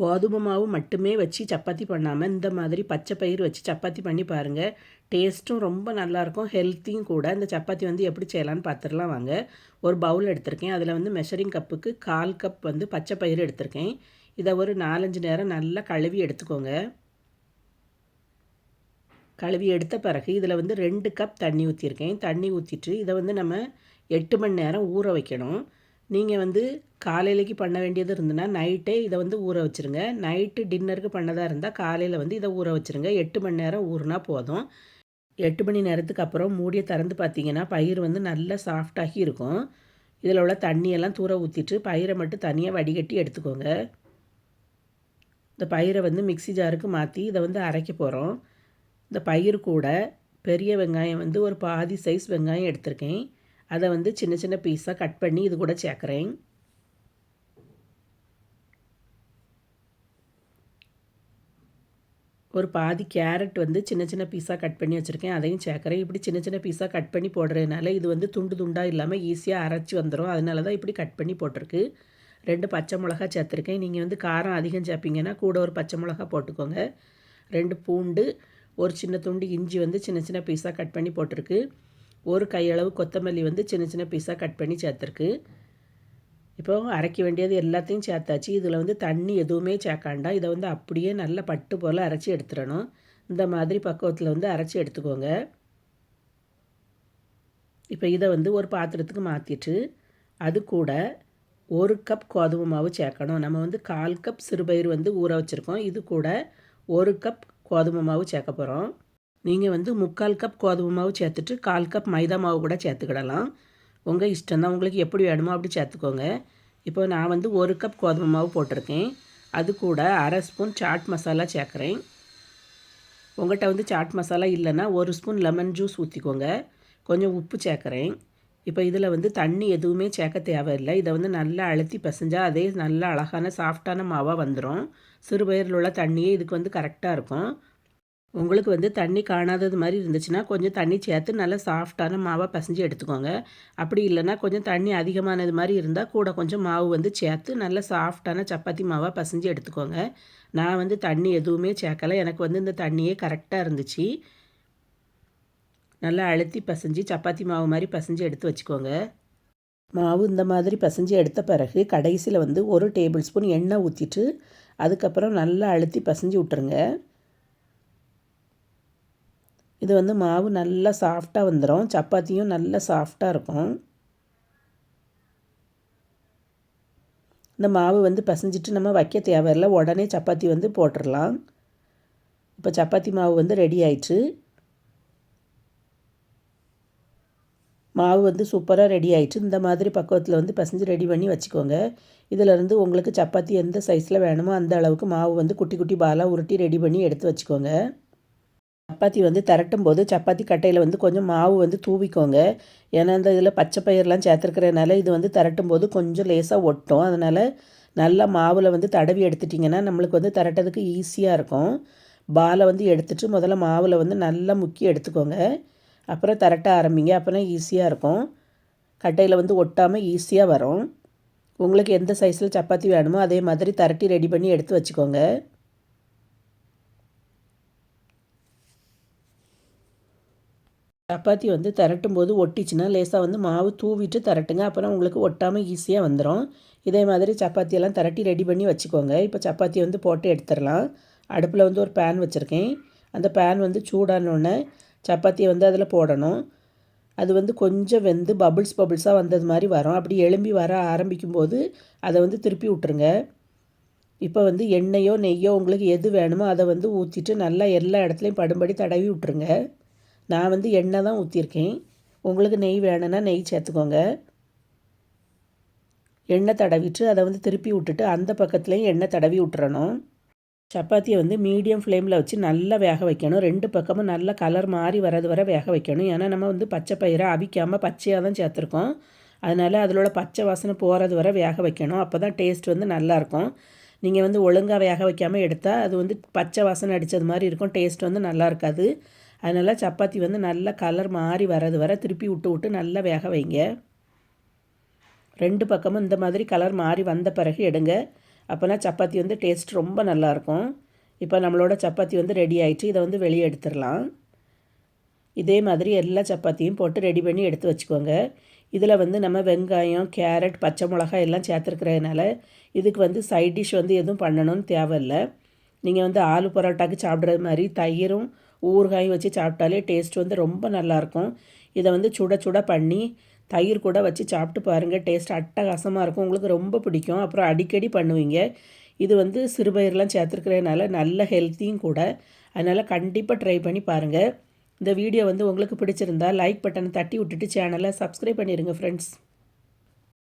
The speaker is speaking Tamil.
கோதுமை மாவு மட்டுமே வச்சு சப்பாத்தி பண்ணாமல் இந்த மாதிரி பச்சை பயிர் வச்சு சப்பாத்தி பண்ணி பாருங்கள் டேஸ்ட்டும் ரொம்ப நல்லாயிருக்கும் ஹெல்த்தியும் கூட. இந்த சப்பாத்தி வந்து எப்படி செய்யலான்னு பார்த்துடலாம் வாங்க. ஒரு பவுல் எடுத்திருக்கேன். அதில் வந்து மெஷரிங் கப்புக்கு கால் கப் வந்து பச்சை பயிர் எடுத்திருக்கேன். இதை ஒரு நாலஞ்சு நேரம் நல்லா கழுவி எடுத்துக்கோங்க. கழுவி எடுத்த பிறகு இதில் வந்து ரெண்டு கப் தண்ணி ஊற்றிருக்கேன் தண்ணி ஊற்றிட்டு இதை வந்து நம்ம எட்டு மணி நேரம் ஊற வைக்கணும். நீங்கள் வந்து காலையிலைக்கு பண்ண வேண்டியது இருந்ததுன்னா நைட்டே இதை வந்து ஊற வச்சுருங்க. நைட்டு டின்னருக்கு பண்ணதாக இருந்தால் காலையில் வந்து இதை ஊற வச்சுருங்க. எட்டு மணி நேரம் ஊறுனா போதும். எட்டு மணி நேரத்துக்கு அப்புறம் மூடியை திறந்து பார்த்தீங்கன்னா பயிர் வந்து நல்லா சாஃப்டாகி இருக்கும். இதில் உள்ள தண்ணியெல்லாம் தூர ஊற்றிட்டு பயிரை மட்டும் தனியாக வடிகட்டி எடுத்துக்கோங்க. இந்த பயிரை வந்து மிக்சி ஜாருக்கு மாற்றி இதை வந்து அரைக்க போகிறோம் இந்த பயிர் கூட பெரிய வெங்காயம் வந்து ஒரு பாதி சைஸ் வெங்காயம் எடுத்திருக்கேன். அதை வந்து சின்ன சின்ன பீஸாக கட் பண்ணி இது கூட சேர்க்குறேன். ஒரு பாதி கேரட் வந்து சின்ன சின்ன பீஸாக கட் பண்ணி வச்சுருக்கேன். அதையும் சேர்க்குறேன். இப்படி சின்ன சின்ன பீஸாக கட் பண்ணி போடுறதுனால இது வந்து துண்டு துண்டாக இல்லாமல் ஈஸியாக அரைச்சி வந்துடும் அதனால தான் இப்படி கட் பண்ணி போட்டிருக்கு. ரெண்டு பச்சை மிளகா சேர்த்துருக்கேன். நீங்கள் வந்து காரம் அதிகம் சேர்ப்பீங்கன்னா கூட ஒரு பச்சை மிளகா போட்டுக்கோங்க. ரெண்டு பூண்டு ஒரு சின்ன துண்டு இஞ்சி வந்து சின்ன சின்ன பீஸாக கட் பண்ணி போட்டிருக்கு. ஒரு கையளவு கொத்தமல்லி வந்து சின்ன சின்ன பீஸாக கட் பண்ணி சேர்த்துருக்கு. இப்போ அரைக்க வேண்டியது எல்லாத்தையும் சேர்த்தாச்சு. இதில் வந்து தண்ணி எதுவுமே சேர்க்காண்டா. இதை வந்து அப்படியே நல்ல பட்டு போல் அரைச்சி எடுத்துடணும். இந்த மாதிரி பக்குவத்தில் வந்து அரைச்சி எடுத்துக்கோங்க. இப்போ இதை வந்து ஒரு பாத்திரத்துக்கு மாற்றிட்டு அது கூட ஒரு கப் கோதுமை மாவு சேர்க்கணும். நம்ம வந்து கால் கப் சிறுபயிர் வந்து ஊற வச்சுருக்கோம். இது கூட ஒரு கப் கோதுமை மாவு சேர்க்க போகிறோம் நீங்கள் வந்து முக்கால் கப் கோதுமை மாவு சேர்த்துட்டு கால் கப் மைதா மாவு கூட சேர்த்துக்கிடலாம். உங்கள் இஷ்டம் தான். உங்களுக்கு எப்படி வேணுமோ அப்படி சேர்த்துக்கோங்க. இப்போ நான் வந்து ஒரு கப் கோதுமை மாவு போட்டிருக்கேன். அது கூட அரை ஸ்பூன் சாட் மசாலா சேர்க்குறேன். உங்கள்கிட்ட வந்து சாட் மசாலா இல்லைன்னா ஒரு ஸ்பூன் லெமன் ஜூஸ் ஊற்றிக்கோங்க கொஞ்சம் உப்பு சேர்க்குறேன். இப்போ இதில் வந்து தண்ணி எதுவுமே சேர்க்க தேவையில்லை. இதை வந்து நல்லா அழுத்தி பசைஞ்சால் அதே நல்ல அழகான சாஃப்டான மாவாக வந்துடும் சிறுபயிரில் உள்ள தண்ணியே இதுக்கு வந்து கரெக்டாக இருக்கும். உங்களுக்கு வந்து தண்ணி காணாதது மாதிரி இருந்துச்சுன்னா கொஞ்சம் தண்ணி சேர்த்து நல்லா சாஃப்டான மாவாக பசைஞ்சு எடுத்துக்கோங்க. அப்படி இல்லைன்னா கொஞ்சம் தண்ணி அதிகமானது மாதிரி இருந்தால் கூட கொஞ்சம் மாவு வந்து சேர்த்து நல்ல சாஃப்டான சப்பாத்தி மாவாக பசைஞ்சு எடுத்துக்கோங்க. நான் வந்து தண்ணி எதுவுமே சேர்க்கலை. எனக்கு வந்து இந்த தண்ணியே கரெக்டாக இருந்துச்சு. நல்லா அழுத்தி பசைஞ்சு சப்பாத்தி மாவு மாதிரி பசைஞ்சு எடுத்து வச்சுக்கோங்க. மாவு இந்த மாதிரி பசைஞ்சு எடுத்த பிறகு கடைசியில் வந்து ஒரு டேபிள் ஸ்பூன் எண்ணெய் ஊற்றிட்டு அதுக்கப்புறம் நல்லா அழுத்தி பசைஞ்சு விட்டுருங்க. இது வந்து மாவு நல்லா சாஃப்டாக வந்துடும் சப்பாத்தியும் நல்லா சாஃப்டாக இருக்கும். இந்த மாவு வந்து பசைஞ்சிட்டு நம்ம வைக்க தேவையில்லை. உடனே சப்பாத்தி வந்து போட்டுடலாம் இப்போ சப்பாத்தி மாவு வந்து ரெடி ஆயிடுச்சு மாவு வந்து சூப்பராக ரெடி ஆயிடுச்சு இந்த மாதிரி பக்குவத்தில் வந்து பசைஞ்சு ரெடி பண்ணி வச்சுக்கோங்க. இதிலேருந்து உங்களுக்கு சப்பாத்தி எந்த சைஸில் வேணுமோ அந்த அளவுக்கு மாவு வந்து குட்டி குட்டி பாலாக உருட்டி ரெடி பண்ணி எடுத்து வச்சுக்கோங்க. சப்பாத்தி வந்து திரட்டும் போது சப்பாத்தி கட்டையில் வந்து கொஞ்சம் மாவு வந்து தூவிக்கோங்க. ஏன்னா இந்த இதில் பச்சை பயிரெலாம் சேர்த்துருக்கிறதுனால இது வந்து திரட்டும் போது கொஞ்சம் லேசாக ஒட்டும். அதனால் நல்லா மாவில் வந்து தடவி எடுத்துட்டிங்கன்னா நம்மளுக்கு வந்து திரட்டுறதுக்கு ஈஸியாக இருக்கும். பாலை வந்து எடுத்துட்டு முதல்ல மாவில் வந்து நல்லா முக்கி எடுத்துக்கோங்க. அப்புறம் திரட்ட ஆரம்பிங்க. அப்புறம் ஈஸியாக இருக்கும். கட்டையில் வந்து ஒட்டாமல் ஈஸியாக வரும். உங்களுக்கு எந்த சைஸில் சப்பாத்தி வேணுமோ அதே மாதிரி திரட்டி ரெடி பண்ணி எடுத்து வச்சுக்கோங்க. சப்பாத்தி வந்து திரட்டும் போது ஒட்டிச்சுன்னா லேசாக வந்து மாவு தூவிட்டு திரட்டுங்க. அப்புறம் உங்களுக்கு ஒட்டாமல் ஈஸியாக வந்துடும் இதே மாதிரி சப்பாத்தியெல்லாம் திரட்டி ரெடி பண்ணி வச்சுக்கோங்க. இப்போ சப்பாத்தி வந்து போட்டு எடுத்துடலாம் அடுப்பில் வந்து ஒரு பேன் வச்சுருக்கேன். அந்த பேன் வந்து சூடானோடனே சப்பாத்தியை வந்து அதில் போடணும். அது வந்து கொஞ்சம் வெந்து பபுள்ஸ் பபுள்ஸாக வந்தது மாதிரி வரும். அப்படி எலும்பி வர ஆரம்பிக்கும் போது அதை வந்து திருப்பி விட்டுருங்க இப்போ வந்து எண்ணெயோ நெய்யோ உங்களுக்கு எது வேணுமோ அதை வந்து ஊற்றிட்டு நல்லா எல்லா இடத்துலையும் படும்படி தடவி விட்டுருங்க நான் வந்து எண்ணெய் தான் ஊற்றிருக்கேன் உங்களுக்கு நெய் வேணும்னா நெய் சேர்த்துக்கோங்க. எண்ணெய் தடவிட்டு அதை வந்து திருப்பி விட்டுட்டு அந்த பக்கத்துலேயும் எண்ணெய் தடவி விட்டுறணும். சப்பாத்தியை வந்து மீடியம் ஃப்ளேமில் வச்சு நல்லா வேக வைக்கணும். ரெண்டு பக்கமும் நல்லா கலர் மாறி வரது வர வேக வைக்கணும். ஏன்னா நம்ம வந்து பச்சை பயிரை அவிக்காமல் பச்சையாக தான் சேர்த்துருக்கோம். அதனால் அதிலோட பச்சை வாசனை போகிறது வர வேக வைக்கணும். அப்போ தான் டேஸ்ட் வந்து நல்லாயிருக்கும் நீங்கள் வந்து ஒழுங்காக வேக வைக்காமல் எடுத்தால் அது வந்து பச்சை வாசனை அடித்தது மாதிரி இருக்கும். டேஸ்ட் வந்து நல்லா இருக்காது. அதனால் சப்பாத்தி வந்து நல்லா கலர் மாறி வரது வர திருப்பி விட்டு விட்டு நல்லா வேக வைங்க. ரெண்டு பக்கமும் இந்த மாதிரி கலர் மாறி வந்த பிறகு எடுங்க. அப்போனா சப்பாத்தி வந்து டேஸ்ட் ரொம்ப நல்லாயிருக்கும் இப்போ நம்மளோட சப்பாத்தி வந்து ரெடி ஆயிடுச்சு இதை வந்து வெளியே எடுத்துடலாம். இதே மாதிரி எல்லா சப்பாத்தியும் போட்டு ரெடி பண்ணி எடுத்து வச்சுக்கோங்க. இதில் வந்து நம்ம வெங்காயம் கேரட் பச்சை மிளகாய் எல்லாம் சேர்த்துருக்கிறதுனால இதுக்கு வந்து சைட் டிஷ் வந்து எதுவும் பண்ணணும்னு தேவையில்லை. நீங்கள் வந்து ஆலு பரோட்டாக்கு சாப்பிட்றது மாதிரி தயிரும் ஊறுகாயும் வச்சு சாப்பிட்டாலே டேஸ்ட் வந்து ரொம்ப நல்லாயிருக்கும். இதை வந்து சுட சுட பண்ணி தயிர் கூட வச்சு சாப்பிட்டு பாருங்கள் டேஸ்ட் அட்டகாசமாக இருக்கும். உங்களுக்கு ரொம்ப பிடிக்கும். அப்புறம் அடிக்கடி பண்ணுவீங்க. இது வந்து சிறுபயிரெலாம் சேர்த்துருக்கிறதுனால நல்ல ஹெல்த்தியும் கூட. அதனால் கண்டிப்பாக ட்ரை பண்ணி பாருங்கள் இந்த வீடியோ வந்து உங்களுக்கு பிடிச்சிருந்தா லைக் பட்டனை தட்டி விட்டுட்டு சேனலை சப்ஸ்கிரைப் பண்ணிடுங்க ஃப்ரெண்ட்ஸ்